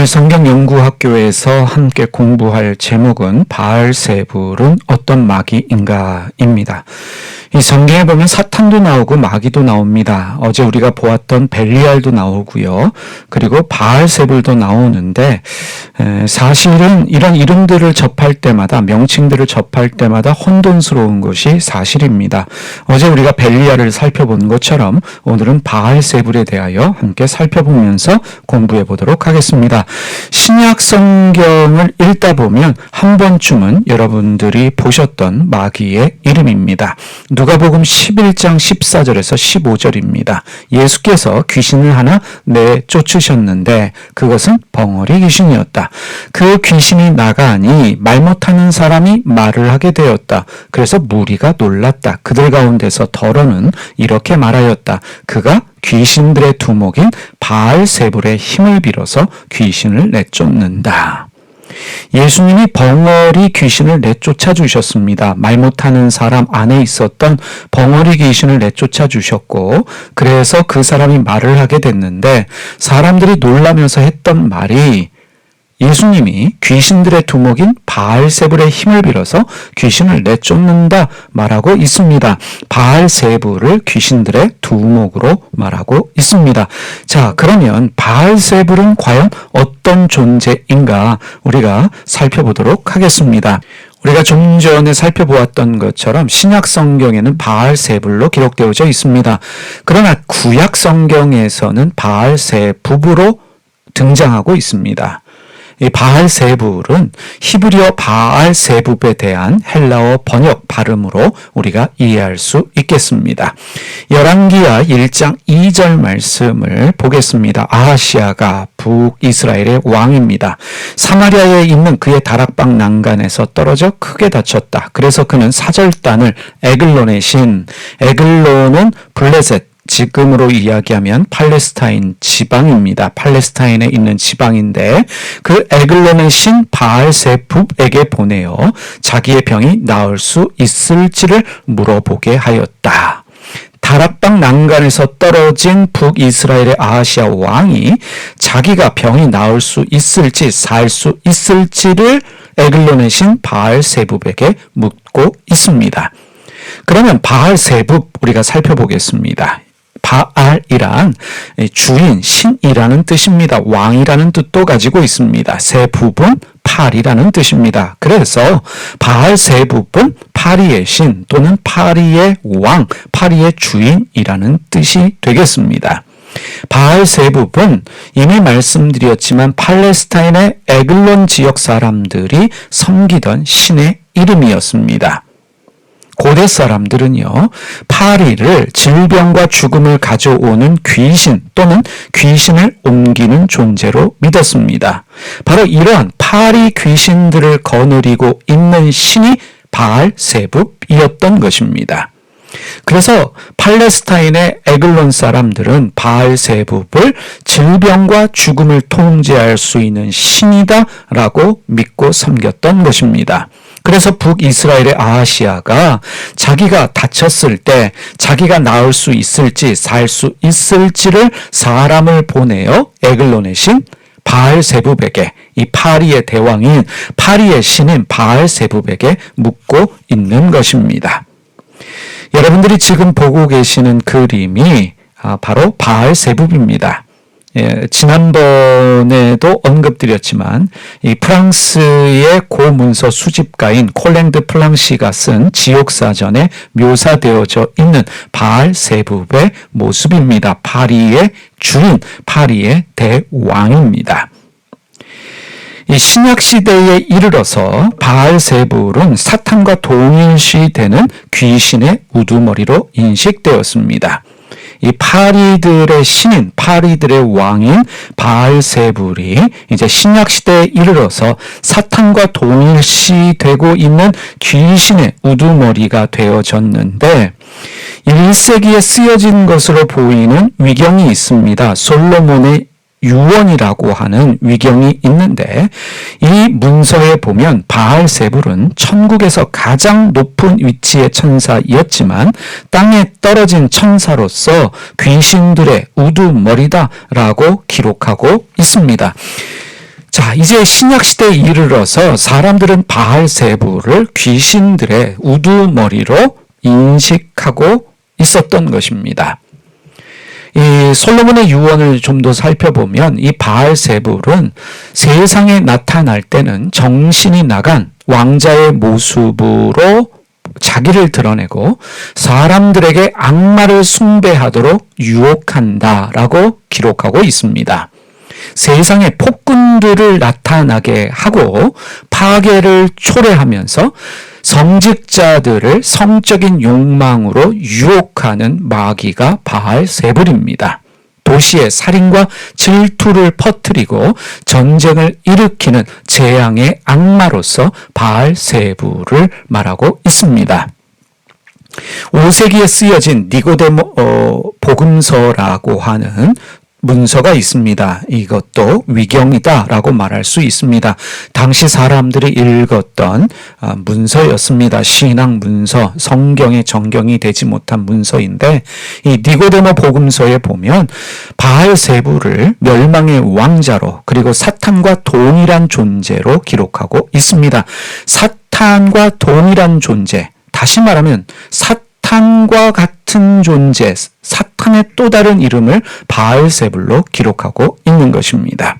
오늘 성경연구학교에서 함께 공부할 제목은 바알세불은 어떤 마귀인가입니다. 이 성경에 보면 사탄도 나오고 마귀도 나옵니다. 어제 우리가 보았던 벨리알도 나오고요. 그리고 바알세불도 나오는데 사실은 이런 이름들을 접할 때마다 명칭들을 접할 때마다 혼돈스러운 것이 사실입니다. 어제 우리가 벨리알을 살펴본 것처럼 오늘은 바알세불에 대하여 함께 살펴보면서 공부해 보도록 하겠습니다. 신약 성경을 읽다 보면 한 번쯤은 여러분들이 보셨던 마귀의 이름입니다. 누가복음 11장 14절에서 15절입니다. 예수께서 귀신을 하나 내쫓으셨는데 그것은 벙어리 귀신이었다. 그 귀신이 나가니 말 못하는 사람이 말을 하게 되었다. 그래서 무리가 놀랐다. 그들 가운데서 더러는 이렇게 말하였다. 그가 귀신들의 두목인 바알세불의 힘을 빌어서 귀신을 내쫓는다. 예수님이 벙어리 귀신을 내쫓아 주셨습니다. 말 못하는 사람 안에 있었던 벙어리 귀신을 내쫓아 주셨고, 그래서 그 사람이 말을 하게 됐는데, 사람들이 놀라면서 했던 말이 예수님이 귀신들의 두목인 바알세불의 힘을 빌어서 귀신을 내쫓는다 말하고 있습니다. 바알세불을 귀신들의 두목으로 말하고 있습니다. 자, 그러면 바알세불은 과연 어떤 존재인가 우리가 살펴보도록 하겠습니다. 우리가 좀 전에 살펴보았던 것처럼 신약 성경에는 바알세불로 기록되어져 있습니다. 그러나 구약 성경에서는 바알세부부로 등장하고 있습니다. 이 바알세불은 히브리어 바알세불에 대한 헬라어 번역 발음으로 우리가 이해할 수 있겠습니다. 열왕기하 1장 2절 말씀을 보겠습니다. 아하시아가 북이스라엘의 왕입니다. 사마리아에 있는 그의 다락방 난간에서 떨어져 크게 다쳤다. 그래서 그는 사절단을 에글론의 신, 에글론은 블레셋 지금으로 이야기하면 팔레스타인 지방입니다. 팔레스타인에 있는 지방인데 그 에글론의 신 바알세룹에게 보내어 자기의 병이 나을 수 있을지를 물어보게 하였다. 다락방 난간에서 떨어진 북이스라엘의 아하시아 왕이 자기가 병이 나을 수 있을지 살 수 있을지를 에글론의 신 바알세룹에게 묻고 있습니다. 그러면 바알세룹 우리가 살펴보겠습니다. 바알이란 주인, 신이라는 뜻입니다. 왕이라는 뜻도 가지고 있습니다. 세 부분 파리라는 뜻입니다. 그래서 바알 세 부분 파리의 신 또는 파리의 왕, 파리의 주인이라는 뜻이 되겠습니다. 바알 세부분 이미 말씀드렸지만 팔레스타인의 에글론 지역 사람들이 섬기던 신의 이름이었습니다. 고대 사람들은요, 파리를 질병과 죽음을 가져오는 귀신 또는 귀신을 옮기는 존재로 믿었습니다. 바로 이러한 파리 귀신들을 거느리고 있는 신이 바알 세북이었던 것입니다. 그래서 팔레스타인의 에글론 사람들은 바알 세북을 질병과 죽음을 통제할 수 있는 신이다라고 믿고 섬겼던 것입니다. 그래서 북이스라엘의 아하시아가 자기가 다쳤을 때 자기가 나을 수 있을지 살 수 있을지를 사람을 보내어 에글론의 신 바알세부백에 이 파리의 대왕인 파리의 신인 바알세부백에 묻고 있는 것입니다. 여러분들이 지금 보고 계시는 그림이 아, 바로 바알세부입니다. 예, 지난번에도 언급드렸지만 이 프랑스의 고문서 수집가인 콜랭드 플랑시가 쓴 지옥사전에 묘사되어져 있는 바알 세부의 모습입니다. 파리의 주인, 파리의 대왕입니다. 이 신약 시대에 이르러서 바알세불은 사탄과 동일시되는 귀신의 우두머리로 인식되었습니다. 이 파리들의 신인, 파리들의 왕인 바알세불이 이제 신약 시대에 이르러서 사탄과 동일시되고 있는 귀신의 우두머리가 되어졌는데 1세기에 쓰여진 것으로 보이는 위경이 있습니다. 솔로몬의 유언이라고 하는 위경이 있는데 이 문서에 보면 바알세불은 천국에서 가장 높은 위치의 천사였지만 땅에 떨어진 천사로서 귀신들의 우두머리다라고 기록하고 있습니다. 자, 이제 신약 시대에 이르러서 사람들은 바알 세부를 귀신들의 우두머리로 인식하고 있었던 것입니다. 이 솔로몬의 유언을 좀 더 살펴보면 이 바알 세불은 세상에 나타날 때는 정신이 나간 왕자의 모습으로 자기를 드러내고 사람들에게 악마를 숭배하도록 유혹한다라고 기록하고 있습니다. 세상에 폭군들을 나타나게 하고 파괴를 초래하면서 성직자들을 성적인 욕망으로 유혹하는 마귀가 바알 세불입니다. 도시에 살인과 질투를 퍼뜨리고 전쟁을 일으키는 재앙의 악마로서 바알 세불을 말하고 있습니다. 5세기에 쓰여진 니고데모 어, 복음서라고 하는 문서가 있습니다. 이것도 위경이다라고 말할 수 있습니다. 당시 사람들이 읽었던 아, 문서였습니다. 신앙 문서, 성경의 정경이 되지 못한 문서인데 이 니고데모 복음서에 보면 바알 세부를 멸망의 왕자로 그리고 사탄과 동일한 존재로 기록하고 있습니다. 사탄과 동일한 존재, 다시 말하면 사탄 사탄과 같은 존재, 사탄의 또 다른 이름을 바알세불로 기록하고 있는 것입니다.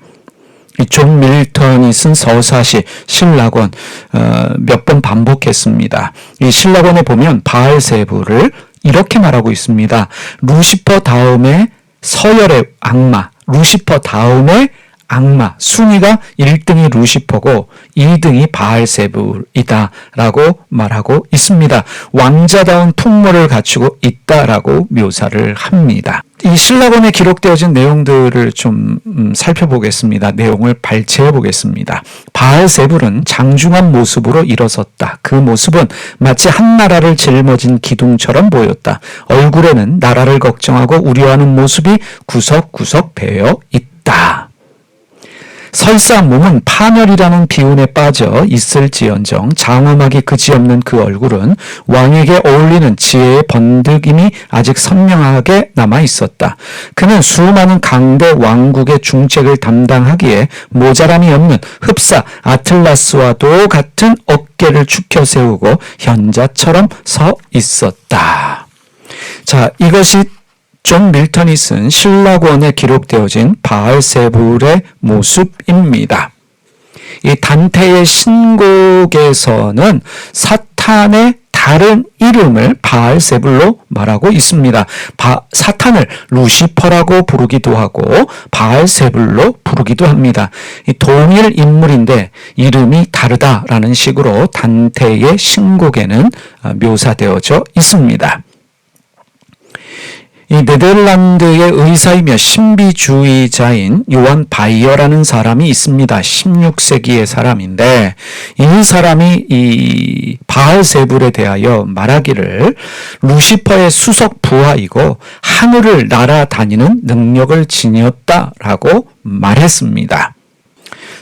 존 밀턴이 쓴 서사시 신라권 어, 몇 번 반복했습니다. 이 신라권에 보면 바알세불을 이렇게 말하고 있습니다. 루시퍼 다음에 서열의 악마, 루시퍼 다음에 악마, 순위가 1등이 루시퍼고 2등이 바알세불이다 라고 말하고 있습니다. 왕자다운 풍모를 갖추고 있다라고 묘사를 합니다. 이 신라본에 기록되어진 내용들을 좀 음, 살펴보겠습니다. 내용을 발췌해 보겠습니다. 바알세불은 장중한 모습으로 일어섰다. 그 모습은 마치 한 나라를 짊어진 기둥처럼 보였다. 얼굴에는 나라를 걱정하고 우려하는 모습이 구석구석 배어 있다. 설사 몸은 파멸이라는 비운에 빠져 있을지언정 장엄하게 그지없는 그 얼굴은 왕에게 어울리는 지혜의 번득임이 아직 선명하게 남아 있었다. 그는 수많은 강대 왕국의 중책을 담당하기에 모자람이 없는 흡사 아틀라스와도 같은 어깨를 축혀 세우고 현자처럼 서 있었다. 자, 이것이 존 밀턴이 쓴 신라권에 기록되어진 바알세불의 모습입니다. 이 단테의 신곡에서는 사탄의 다른 이름을 바알세불로 말하고 있습니다. 바, 사탄을 루시퍼라고 부르기도 하고 바알세불로 부르기도 합니다. 동일 인물인데 이름이 다르다라는 식으로 단테의 신곡에는 묘사되어져 있습니다. 이 네덜란드의 의사이며 신비주의자인 요한 바이어라는 사람이 있습니다. 16세기의 사람인데 이 사람이 이 바알세불에 대하여 말하기를 루시퍼의 수석 부하이고 하늘을 날아다니는 능력을 지녔다라고 말했습니다.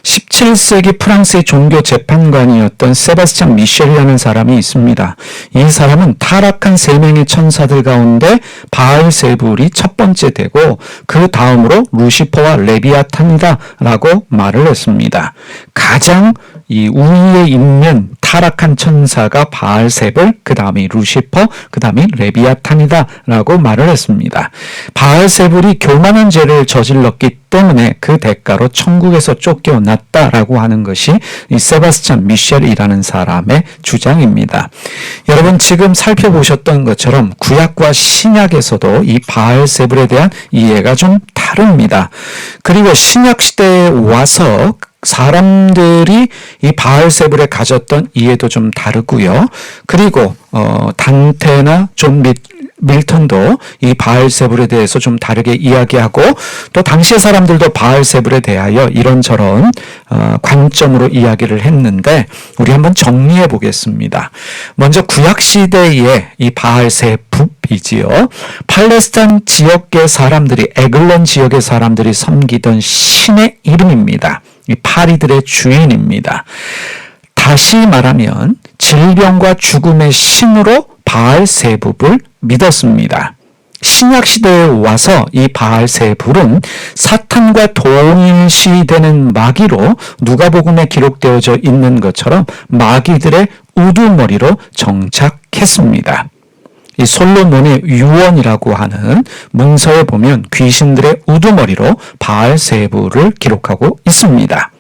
17세기 프랑스의 종교 재판관이었던 세바스찬 미셸이라는 사람이 있습니다. 이 사람은 타락한 세 명의 천사들 가운데 바알세불이 첫 번째 되고 그 다음으로 루시퍼와 레비아탄이다라고 말을 했습니다. 가장 이 우위에 있는 타락한 천사가 바알세불, 그 다음에 루시퍼, 그 다음에 레비아탄이다 라고 말을 했습니다. 바알세불이 교만한 죄를 저질렀기 때문에 그 대가로 천국에서 쫓겨났다라고 하는 것이 이 세바스찬 미셸이라는 사람의 주장입니다. 여러분 지금 살펴보셨던 것처럼 구약과 신약에서도 이 바알세불에 대한 이해가 좀 다릅니다. 그리고 신약 시대에 와서 사람들이 이 바알세불에 가졌던 이해도 좀 다르고요. 그리고 어 단테나 좀 밑, 밀턴도 이 바알세불에 대해서 좀 다르게 이야기하고 또 당시의 사람들도 바알세불에 대하여 이런저런 어, 관점으로 이야기를 했는데 우리 한번 정리해 보겠습니다. 먼저 구약 시대의 이 바알세불 이지요. 팔레스타인 지역의 사람들이 에글론 지역의 사람들이 섬기던 신의 이름입니다. 이 파리들의 주인입니다. 다시 말하면 질병과 죽음의 신으로 바알세붑을 믿었습니다. 신약 시대에 와서 이 바알세불은 사탄과 동일시되는 마귀로 누가복음에 기록되어져 있는 것처럼 마귀들의 우두머리로 정착했습니다. 이 솔로몬의 유언이라고 하는 문서에 보면 귀신들의 우두머리로 바알세부를 기록하고 있습니다.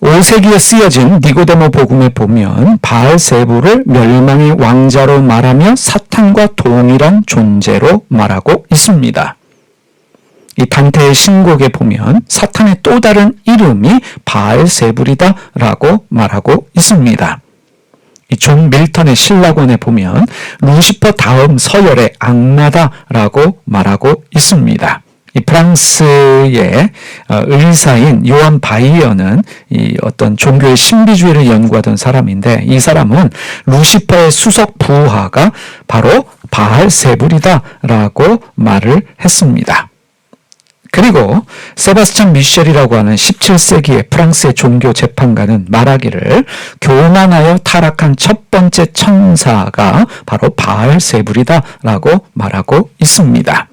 5세기에 쓰여진 니고데모 복음에 보면 바알세부를 멸망의 왕자로 말하며 사탄과 동일한 존재로 말하고 있습니다. 이 단테의 신곡에 보면 사탄의 또 다른 이름이 바알세불이다라고 말하고 있습니다. 이존 밀턴의 신라권에 보면 루시퍼 다음 서열의 악마다라고 말하고 있습니다. 이 프랑스의 어, 의사인 요한 바이어는 이 어떤 종교의 신비주의를 연구하던 사람인데 이 사람은 루시퍼의 수석 부하가 바로 바알 세불이다라고 말을 했습니다. 그리고 세바스찬 미셸이라고 하는 17세기의 프랑스의 종교 재판가는 말하기를 교만하여 타락한 첫 번째 천사가 바로 바알세불이다라고 말하고 있습니다.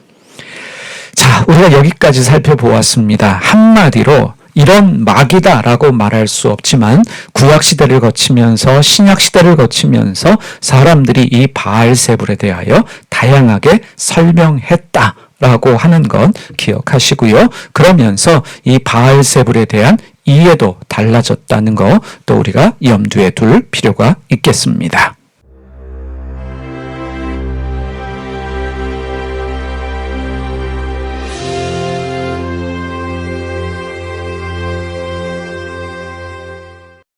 자, 우리가 여기까지 살펴보았습니다. 한마디로 이런 마귀다라고 말할 수 없지만 구약 시대를 거치면서 신약 시대를 거치면서 사람들이 이 바알세불에 대하여 다양하게 설명했다. 라고 하는 건 기억하시고요. 그러면서 이 바알세불에 대한 이해도 달라졌다는 거 또 우리가 염두에 둘 필요가 있겠습니다.